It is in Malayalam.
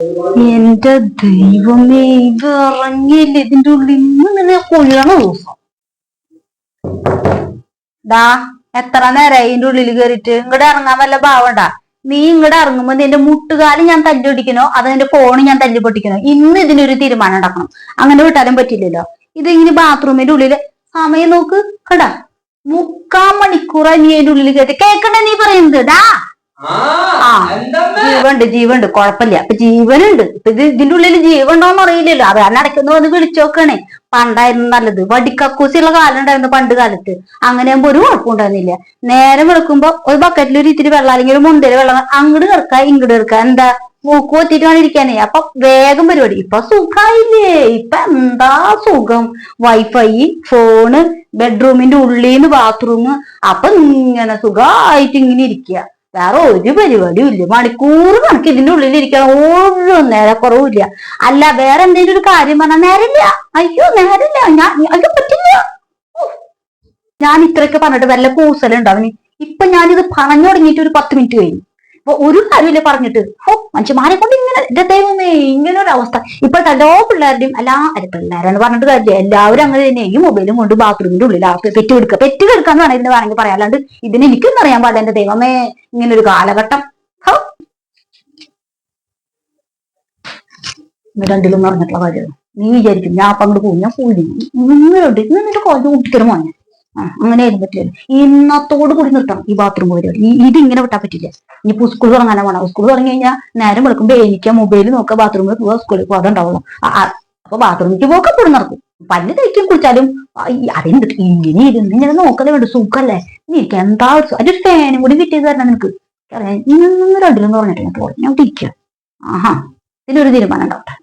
എന്റെ ദൈവമേ ഇത് ഇറങ്ങിയില്ല ഇതിന്റെ ഉള്ളിൽ ഇങ്ങനെ കൊള്ളണ ദിവസം ഡാ എത്ര നേരം ഇതിന്റെ ഉള്ളിൽ കയറിയിട്ട് ഇങ്ങോട്ട് ഇറങ്ങാൻ വല്ല ഭാവണ്ട നീ ഇങ്ങോട്ട് ഇറങ്ങുമ്പോ നിന്റെ മുട്ടുകാലം ഞാൻ തല്ലി പൊട്ടിക്കണോ? അത് നിന്റെ ഫോണ് ഞാൻ തല്ലി പൊട്ടിക്കണോ? ഇന്ന് ഇതിനൊരു തീരുമാനം ഉണ്ടാക്കണം. അങ്ങനെ വിട്ടാലും പറ്റില്ലല്ലോ. ഇത് ഇങ്ങനെ ബാത്റൂമിന്റെ ഉള്ളിൽ സമയം നോക്ക്. കടാ. മുക്കാൽ മണിക്കൂറായി നീ അതിന്റെ ഉള്ളിൽ കയറ്റി കേക്കണ്ട നീ പറയുന്നത്. ഡാ. ജീവണ്ട് ജീവണ്ട് കുഴപ്പമില്ല. അപ്പൊ ജീവനുണ്ട്. ഇത് ഇതിന്റെ ഉള്ളിൽ ജീവണ്ടോന്ന് അറിയില്ലല്ലോ. അത് കാരണം ഇടയ്ക്കൊന്ന് വന്ന് വിളിച്ചോക്കണേ പണ്ടായിരുന്നു നല്ലത്. വടിക്കക്കൂസിയുള്ള കാലം ഉണ്ടായിരുന്നു പണ്ട് കാലത്ത്. അങ്ങനെ ഒരു കുഴപ്പമുണ്ടായിരുന്നില്ല. നേരം വെളുക്കുമ്പോ ഒരു ബക്കറ്റിൽ ഒരു ഇത്തിരി വെള്ളം അല്ലെങ്കിൽ ഒരു മുന്തിരി വെള്ളം അങ്ങോട്ട് കിടക്ക ഇങ്ങോട്ട് കിടക്ക എന്താ? മൂക്ക് കൊത്തിട്ട് വേണം ഇരിക്കാനേ. അപ്പൊ വേഗം പരിപാടി. ഇപ്പൊ സുഖായില്ലേ? ഇപ്പൊ എന്താ സുഖം? വൈഫൈ ഫോണ് ബെഡ്റൂമിന്റെ ഉള്ളിന്ന് ബാത്റൂം അപ്പൊ ഇങ്ങനെ സുഖമായിട്ട് ഇങ്ങനെ ഇരിക്കുക വേറെ ഒരു പരിപാടിയും ഇല്ല. മണിക്കൂർ കണക്ക് ഇതിന്റെ ഉള്ളിൽ ഇരിക്കണം. ഒരു നേരെ കുറവില്ല അല്ല വേറെ എന്തെങ്കിലും ഒരു കാര്യം പറഞ്ഞാൽ നേരില്ല. അയ്യോ നേരില്ല. ഞാൻ അയ്യോ പറ്റില്ല. ഞാൻ ഇത്രയൊക്കെ പറഞ്ഞിട്ട് വല്ല കൂസലുണ്ടാവും ഇപ്പൊ ഞാനിത് പറഞ്ഞു തുടങ്ങിയിട്ട് ഒരു പത്ത് മിനിറ്റ് കഴിഞ്ഞു. അപ്പൊ ഒരു കാര്യമില്ല പറഞ്ഞിട്ട്? ഓ മനുഷ്യന്മാരെ കൊണ്ട് ഇങ്ങനെ എന്റെ ദൈവമേ ഇങ്ങനെ ഒരു അവസ്ഥ. ഇപ്പോഴത്തെ എല്ലാ പിള്ളേരുടെയും എല്ലാ പിള്ളേരെന്ന് പറഞ്ഞിട്ട് കാര്യമില്ല. എല്ലാവരും അങ്ങനെ തന്നെ. ഈ മൊബൈലും കൊണ്ട് ബാത്റൂമിന്റെ ഉള്ളിൽ ആ പെറ്റ് കൊടുക്കുക പെറ്റ് കൊടുക്കാന്ന് വേണമെങ്കിൽ ഇതിന് വേണമെങ്കിൽ പറയാം. അല്ലാണ്ട് ഇതിന് എനിക്കൊന്നും അറിയാൻ പാടില്ല. എന്റെ ദൈവമേ ഇങ്ങനെ ഒരു കാലഘട്ടം. ഹോ. രണ്ടിലും പറഞ്ഞിട്ടുള്ള കാര്യമാണ്. നീ വിചാരിക്കും ഞാൻ അപ്പൊ അങ്ങോട്ട് പോകും ഞാൻ പോയി ഇന്ന് നിന്റെ കുട്ടിക്കലും മോനെ ആ അങ്ങനെ ആയിരുന്നു പറ്റില്ല ഇന്നത്തോട് കൂടി നിർത്തണം ഈ ബാത്റൂം വരെ ഇത് ഇങ്ങനെ വിട്ടാൻ പറ്റില്ല. ഇനിയിപ്പോ സ്കൂൾ തുടങ്ങാനാ വേണം സ്കൂൾ തുടങ്ങി കഴിഞ്ഞാൽ നേരം വെളുക്കുമ്പോ എനിക്ക് മൊബൈൽ നോക്കുക ബാത്റൂമിൽ പോവാ സ്കൂളിൽ പോകാതെ ഉണ്ടാവുള്ളൂ അപ്പൊ ബാത്റൂമിലേക്ക് പോക്കെ എപ്പോഴും നടക്കും. പല്ല് തയ്ക്കും കുളിച്ചാലും അതെന്ത് ഇങ്ങനെ ഇരുന്ന് ഇങ്ങനെ നോക്കലേ വേണ്ട. സുഖല്ലേ? എനിക്ക് എന്താ അതൊരു ഫാനും കൂടി കിട്ടിയത് തരണം നിനക്ക്. ഇന്ന് രണ്ടിലും പറഞ്ഞിട്ട് പോയി. ഞാൻ ഇരിക്കുക ആഹാ. ഇതിലൊരു തീരുമാനം ഉണ്ടാവട്ടെ.